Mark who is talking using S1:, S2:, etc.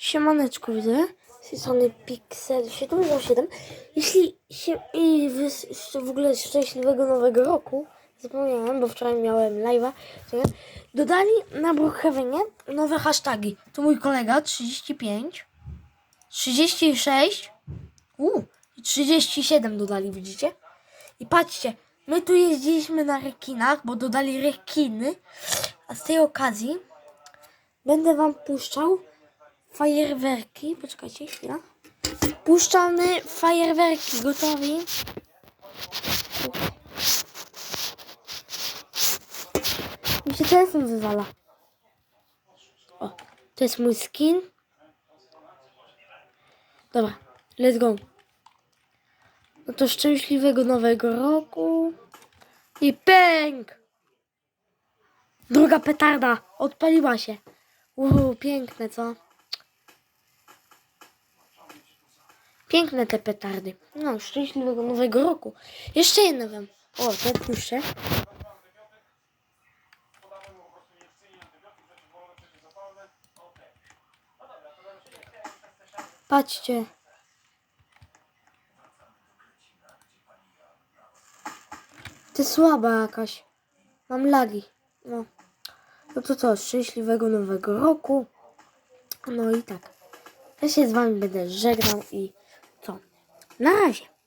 S1: Siemaneczko widzę. Z tej strony Pixel 707. Jeśli się i w ogóle szczęśliwego nowego roku, zapomniałem, bo wczoraj miałem live'a, dodali na Brookhavenie nowe hasztagi. To mój kolega 35, 36, u, i 37 dodali, widzicie? I patrzcie, my tu jeździliśmy na rekinach, bo dodali rekiny, a z tej okazji będę wam puszczał fajerwerki. Poczekajcie chwilę. Puszczamy fajerwerki. Gotowi? Mi się telefon wywala. O, to jest mój skin. Dobra, let's go. No to szczęśliwego nowego roku. I pęk! Druga petarda odpaliła się. Uuu, piękne, co? Piękne te petardy. No, szczęśliwego nowego roku. Jeszcze jedno wam. O, to puszczę. Patrzcie. Ty słaba jakaś. Mam lagi. No. No to co, szczęśliwego nowego roku. No i tak. Ja się z wami będę żegnał i co? Na razie.